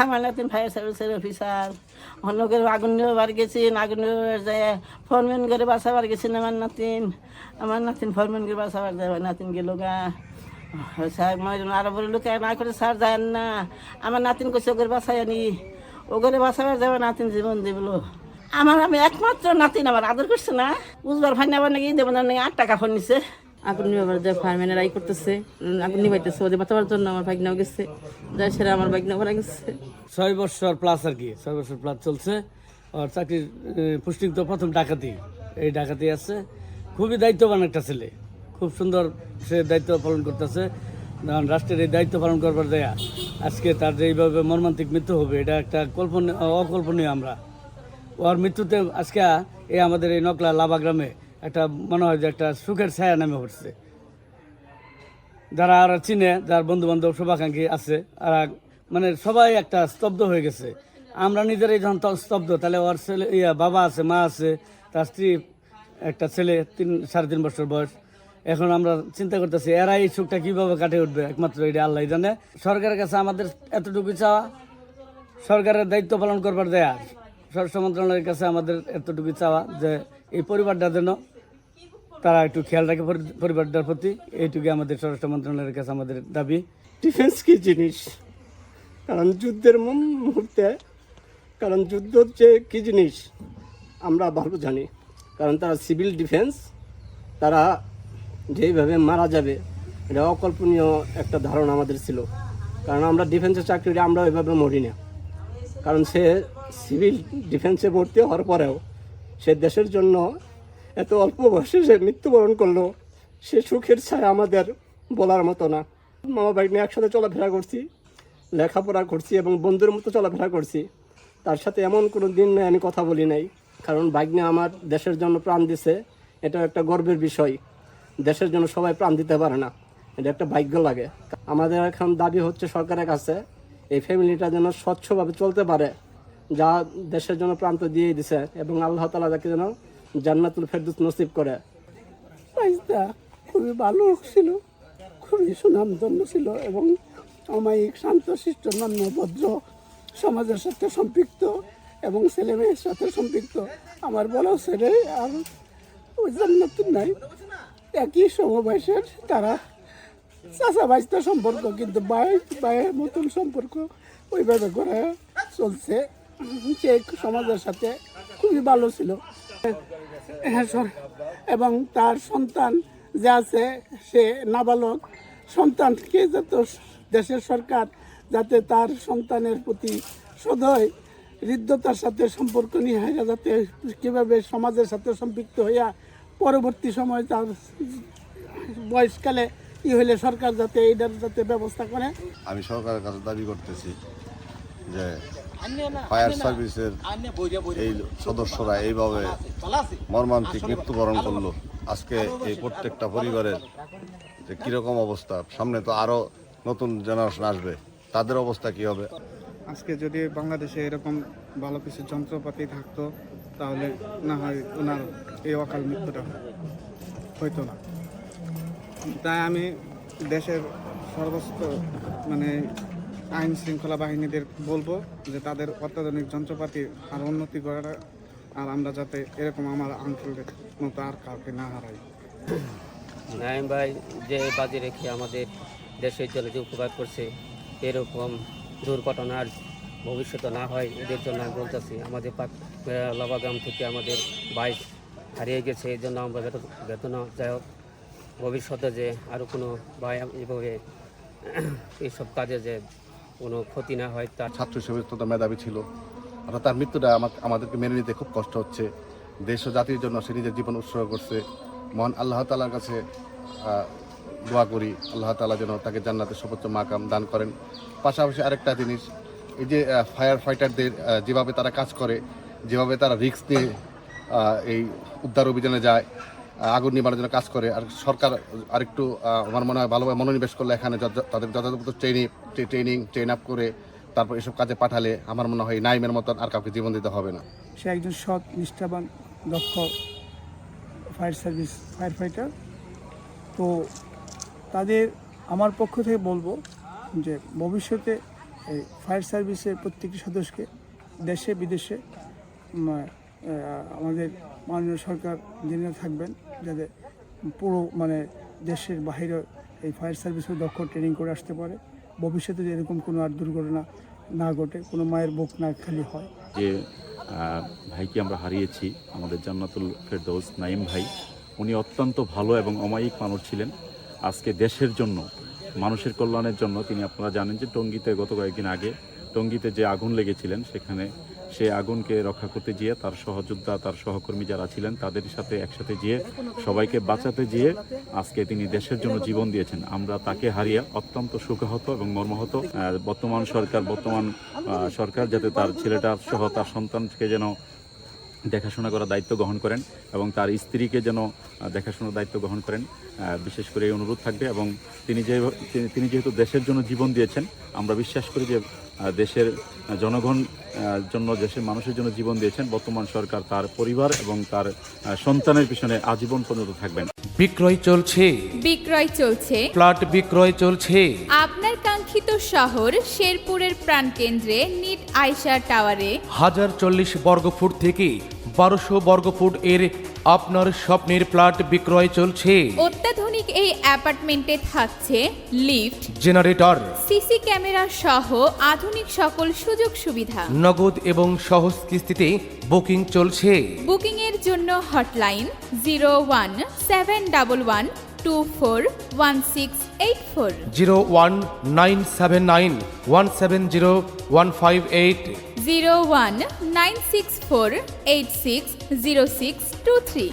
আমার নাতিন ফায়ার সার্ভিসের অফিসার অন্য করে আগুন বার গেছেন আগুন যায়। ফরমেন করে বাসাবার গেছেন আমার নাতিন। আমার নাতিন ফরমেন করে বাসাবার যায়, আমার নাতিন গেল গা। স্যার আরও বলে লোক না করে স্যার যায় না। আমার নাতিন কইছে ওকে বাসায় আনি। ওগরে বাসাবার যাবে নাতিন জীবন দিবলো। আমার আমি একমাত্র নাতিন আমার আদর করছে না। বুঝবার ফাইন আবার নাকি দেবো না নাকি আট টাকা ফোন নিছে। আগুন নিবাবার যে ফায়ারম্যানের আই করতেছে আগুন নিবাইতেছে ওদের বাঁচাবার জন্য আমার বাইকনাও গেছে যাই সেরা আমার বাইকনাও মারা গেছে। ছয় বছর প্লাস আর কি, ছয় বছর প্লাস চলছে। আর চাকরির পুষ্টিং তো প্রথম ডাকাতি, এই ডাকাতি আছে। খুবই দায়িত্ববান একটা ছেলে, খুব সুন্দর সে দায়িত্ব পালন করতেছে। রাষ্ট্রের এই দায়িত্ব পালন করবার দেয়া, আজকে তার যে এইভাবে মর্মান্তিক মৃত্যু হবে, এটা একটা কল্পনীয়, অকল্পনীয় আমরা। ওর মৃত্যুতে আজকে এই আমাদের এই নকলা লাভা গ্রামে একটা মনে হয় যে একটা সুখের ছায়া নামে পড়ছে। যারা আর চিনে, যার বন্ধু বান্ধব শুভাকাঙ্ক্ষী আছে, আর মানে সবাই একটা স্তব্ধ হয়ে গেছে। আমরা নিজেরাই যখন স্তব্ধ, তাহলে ওর ছেলে, ইয়া, বাবা আছে, মা আছে, তার স্ত্রী, একটা ছেলে, তিন, সাড়ে তিন বছর বয়স। এখন আমরা চিন্তা করতেছি, এরা এই সুখটা কীভাবে কাটে উঠবে? একমাত্র এটা আল্লাহ জানে। সরকারের কাছে আমাদের এতটুকু চাওয়া, সরকারের দায়িত্ব পালন করবার দেয়া। স্বরাষ্ট্র মন্ত্রণালয়ের কাছে আমাদের এতটুকু চাওয়া যে এই পরিবারটা যেন তারা একটু খেয়াল রাখে পরি- পরিবারটার প্রতি। এইটুকু আমাদের স্বরাষ্ট্র মন্ত্রণালয়ের কাছে আমাদের দাবি। ডিফেন্স কি জিনিস? কারণ যুদ্ধের মুহূর্তে, কারণ যুদ্ধ যে কি জিনিস? আমরা ভালো জানি। কারণ তারা সিভিল ডিফেন্স তারা যেইভাবে মারা যাবে, এটা অকল্পনীয় একটা ধারণা আমাদের ছিল। কারণ আমরা ডিফেন্সের চাকরিটা আমরা ওইভাবে মরি না। কারণ সে সিভিল ডিফেন্সে ভর্তি হওয়ার পরেও সে দেশের জন্য এত অল্প বয়সে সে মৃত্যুবরণ করল, সে সুখের ছায়া আমাদের বলার মতো না। মামা বাইক নিয়ে একসাথে চলাফেরা করছি, লেখাপড়া করছি এবং বন্ধুর মতো চলাফেরা করছি। তার সাথে এমন কোনো দিন নেই, আমি কথা বলি নাই। কারণ নিয়ে আমার দেশের জন্য প্রাণ দিছে, এটা একটা গর্বের বিষয়। দেশের জন্য সবাই প্রাণ দিতে পারে না, এটা একটা ভাগ্য লাগে। আমাদের এখন দাবি হচ্ছে সরকারের কাছে, এই ফ্যামিলিটা যেন স্বচ্ছভাবে চলতে পারে, যা দেশের জন্য প্রান্ত দিয়ে দিছে, এবং আল্লাহ তালা তাকে যেন জান্নাতুল ফেরদুস নসিব করে। পাইসটা খুবই ভালো ছিল, খুবই সুনামধন্য ছিল এবং অমায়িক শান্তশিষ্ট নম্র ভদ্র সমাজের সাথে সম্পৃক্ত এবং ছেলে মেয়ের সাথে সম্পৃক্ত। আমার বড় ছেলে আর ওই জান্নাতুর নাই। একই সমবয়সের তারা চাচা বাইশটা সম্পর্ক, কিন্তু বাই বায়ের মতন সম্পর্ক ওইভাবে করে চলছে। সে সমাজের সাথে খুবই ভালো ছিল। এবং তার সন্তান যে আছে, সে নাবালক। সন্তানকে যাতে দেশের সরকার যাতে তার সন্তানের প্রতি সদয়, হৃদ্যতার সাথে সম্পর্ক নিয়ে হইয়া যাতে কীভাবে সমাজের সাথে সম্পৃক্ত হইয়া পরবর্তী সময় তার বয়সকালে ই হইলে সরকার যাতে এইটার যাতে ব্যবস্থা করে। আমি সরকারের কাছে দাবি করতেছি যে ফায়ার সার্ভিসের এই সদস্যরা এইভাবে মর্মান্তিক মৃত্যুবরণ করল। আজকে এই প্রত্যেকটা পরিবারের যে কীরকম অবস্থা সামনে তো আরও নতুন জেনারেশন আসবে তাদের অবস্থা কি হবে? আজকে যদি বাংলাদেশে এরকম ভালো কিছু যন্ত্রপাতি থাকতো তাহলে না হয় ওনার এই অকাল মৃত্যুটা হইতো না। তাই আমি দেশের সর্বস্ত মানে আইন শৃঙ্খলা বাহিনীদের বলব যে তাদের অত্যাধুনিক যন্ত্রপাতি আর উন্নতি করার, আর আমরা যাতে এরকম আমার আঙ্কেলের মতো আর কাউকে না হারাই। নাইম ভাই, যে বাজি রেখে আমাদের দেশের জন্য যে উপকার করছে, এরকম দুর্ঘটনার ভবিষ্যতে না হয়, এদের জন্য আমি বলতেছি, আমাদের পাক লবাগ্রাম থেকে আমাদের বাইক হারিয়ে গেছে, এই জন্য আমরা বেতন যাই হোক, ভবিষ্যতে যে আরও কোনো ভাই এভাবে এইসব কাজে যে কোনো ক্ষতি না হয়, তার ছাত্র হিসেবে অত্যন্ত মেধাবী ছিল। অর্থাৎ তার মৃত্যুটা আমাকে আমাদেরকে মেনে নিতে খুব কষ্ট হচ্ছে। দেশ ও জাতির জন্য সে নিজের জীবন উৎসর্গ করছে। মহান আল্লাহ তালার কাছে দোয়া করি আল্লাহ তালা যেন তাকে জান্নাতের সর্বোচ্চ মাকাম দান করেন। পাশাপাশি আরেকটা জিনিস, এই যে ফায়ার ফাইটারদের যেভাবে তারা কাজ করে, যেভাবে তারা রিস্ক নিয়ে এই উদ্ধার অভিযানে যায় আগুন নিবারণের জন্য কাজ করে। আর সরকার আরেকটু আমার মনে হয় ভালোভাবে মনোনিবেশ করলে এখানে তাদের যথাযথ ট্রেনিং ট্রেনিং, ট্রেন আপ করে তারপর এসব কাজে পাঠালে আমার মনে হয় নাইমের মতন আর কাউকে জীবন দিতে হবে না। সে একজন সৎ, নিষ্ঠাবান, দক্ষ ফায়ার সার্ভিস, ফায়ার ফাইটার। তো তাদের, আমার পক্ষ থেকে বলব যে ভবিষ্যতে ফায়ার সার্ভিসের প্রত্যেকটি সদস্যকে দেশে, বিদেশে আমাদের মাননীয় সরকার জেনে থাকবেন যাতে পুরো মানে দেশের বাইরে এই ফায়ার সার্ভিসের দক্ষ ট্রেনিং করে আসতে পারে। ভবিষ্যতে এরকম কোনো আর দুর্ঘটনা না ঘটে, কোনো মায়ের বুক না খালি হয়। যে ভাইকে আমরা হারিয়েছি, আমাদের জান্নাতুল ফেরদৌস নাইম ভাই, উনি অত্যন্ত ভালো এবং অমায়িক মানুষ ছিলেন। আজকে দেশের জন্য, মানুষের কল্যাণের জন্য তিনি আপনারা জানেন যে টঙ্গিতে গত কয়েকদিন আগে টঙ্গিতে যে আগুন লেগেছিলেন, সেখানে সেই আগুনকে রক্ষা করতে গিয়ে তার সহযোদ্ধা, তার সহকর্মী যারা ছিলেন তাদের সাথে একসাথে গিয়ে সবাইকে বাঁচাতে গিয়ে আজকে তিনি দেশের জন্য জীবন দিয়েছেন। আমরা তাকে হারিয়ে অত্যন্ত সুখাহত এবং মর্মাহত বর্তমান সরকার বর্তমান সরকার যাতে তার ছেলেটা সহ তার সন্তানকে যেন দেখাশোনা করার দায়িত্ব গ্রহণ করেন এবং তার স্ত্রীকে যেন দেখাশোনার দায়িত্ব গ্রহণ করেন বিশেষ করে এই অনুরোধ থাকবে এবং তিনি যে, তিনি- যেহেতু দেশের জন্য জীবন দিয়েছেন, আমরা বিশ্বাস করি যে দেশের জনগণ জন্য দেশের মানুষের জন্য জীবন দিয়েছেন বর্তমান সরকার তার পরিবার এবং তার সন্তানের পিছনে আজীবন পর্যন্ত থাকবেন। বিক্রয় চলছে। বিক্রয় চলছে। প্লট বিক্রয় চলছে। আপনার কাঙ্ক্ষিত শহর শেরপুরের প্রাণকেন্দ্রে নিট আয়শা টাওয়ারে। হাজার চল্লিশ বর্গফুট থেকে বারোশো বর্গফুট এর আপনার স্বপ্নের প্লট বিক্রয় চলছে। অত্যাধুনিক এই অ্যাপার্টমেন্টে থাকছে লিফট জেনারেটর সিসি ক্যামেরা সহ আধুনিক সকল সুযোগ সুবিধা। নগদ এবং সহজ কিস্তিতে বুকিং চলছে। বুকিং এর জন্য hotline zero one seven double one two four one six eight four zero one nine seven nine one seven zero one five eight zero one nine six four eight six zero six two three